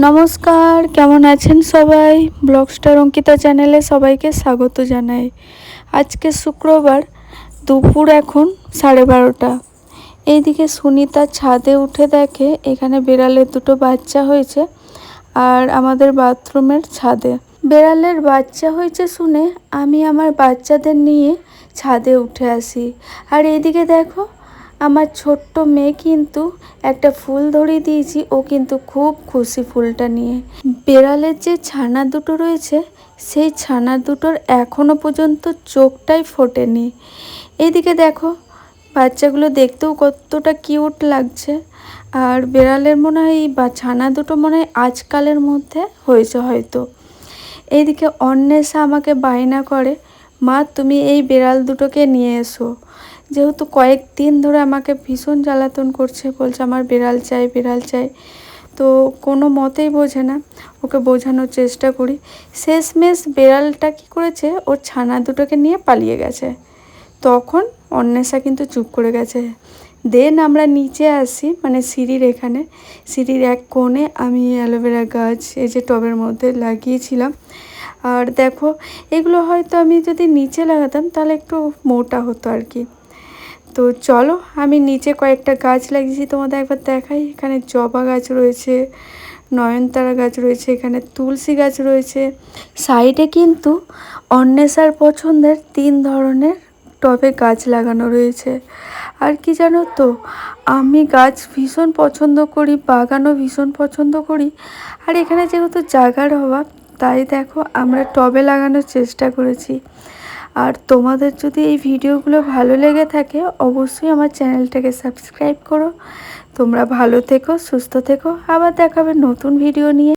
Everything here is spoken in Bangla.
নমস্কার, কেমন আছেন সবাই? ব্লগ স্টার অঙ্কিতা চ্যানেলে সবাইকে স্বাগত জানাই। আজকে শুক্রবার, দুপুর এখন সাড়ে বারোটা। এইদিকে সুনিতা ছাদে উঠে দেখে, এখানে বেড়ালের দুটো বাচ্চা হয়েছে আর আমাদের বাথরুমের ছাদে। বেড়ালের বাচ্চা হয়েছে শুনে আমি আমার বাচ্চাদের নিয়ে ছাদে উঠে আসি। আর এইদিকে দেখো আমার ছোট্ট মেয়ে কিন্তু একটা ফুল ধরিয়ে দিয়েছি, ও কিন্তু খুব খুশি ফুলটা নিয়ে। বেড়ালের যে ছানা দুটো রয়েছে, সেই ছানা দুটোর এখনও পর্যন্ত চোখটাই ফোটেনি। এদিকে দেখো, বাচ্চাগুলো দেখতেও কতটা কিউট লাগছে। আর বেড়ালের মনে হয় বা, ছানা দুটো মনে হয় আজকালের মধ্যে হয়েছে হয়তো। এইদিকে অন্বেষা আমাকে বায়না করে মা, তুমি এই বেড়াল দুটোকে নিয়ে এসো। যেহেতু কয়েকদিন ধরে আমাকে ভীষণ জ্বালাতন করছে, বলছে আমার বিড়াল চাই বিড়াল চাই। তো কোনো মতেই বোঝে না, ওকে বোঝানোর চেষ্টা করি। শেষমেশ বেড়ালটা কী করেছে, ওর ছানা দুটোকে নিয়ে পালিয়ে গেছে। তখন অন্বেষা কিন্তু চুপ করে গেছে। দেন আমরা নিচে আসি মানে সিঁড়ির এখানে। সিঁড়ির এক কোণে আমি অ্যালোভেরা গাছ, এই যে টবের মধ্যে লাগিয়েছিলাম। আর দেখো, এগুলো হয়তো আমি যদি নিচে লাগাতাম, তাহলে একটু মোটা হতো আর কি। তো চলো, আমি নিচে কয়েকটা গাছ লাগিয়েছি, তোমাদের একবার দেখাই। এখানে জবা গাছ রয়েছে, নয়নতারা গাছ রয়েছে, এখানে তুলসী গাছ রয়েছে। সাইডে কিন্তু অন্বেষার পছন্দের তিন ধরনের টবে গাছ লাগানো রয়েছে। আর কি জানো তো, আমি গাছ ভীষণ পছন্দ করি, বাগানও ভীষণ পছন্দ করি। আর এখানে যেহেতু জায়গার অভাব তাই দেখো, আমরা টবে লাগানোর চেষ্টা করেছি। আর তোমাদের যদি এই ভিডিওগুলো ভালো লেগে থাকে, অবশ্যই আমার চ্যানেলটাকে সাবস্ক্রাইব করো। তোমরা ভালো থেকো, সুস্থ থেকো। আবার দেখাবে নতুন ভিডিও নিয়ে।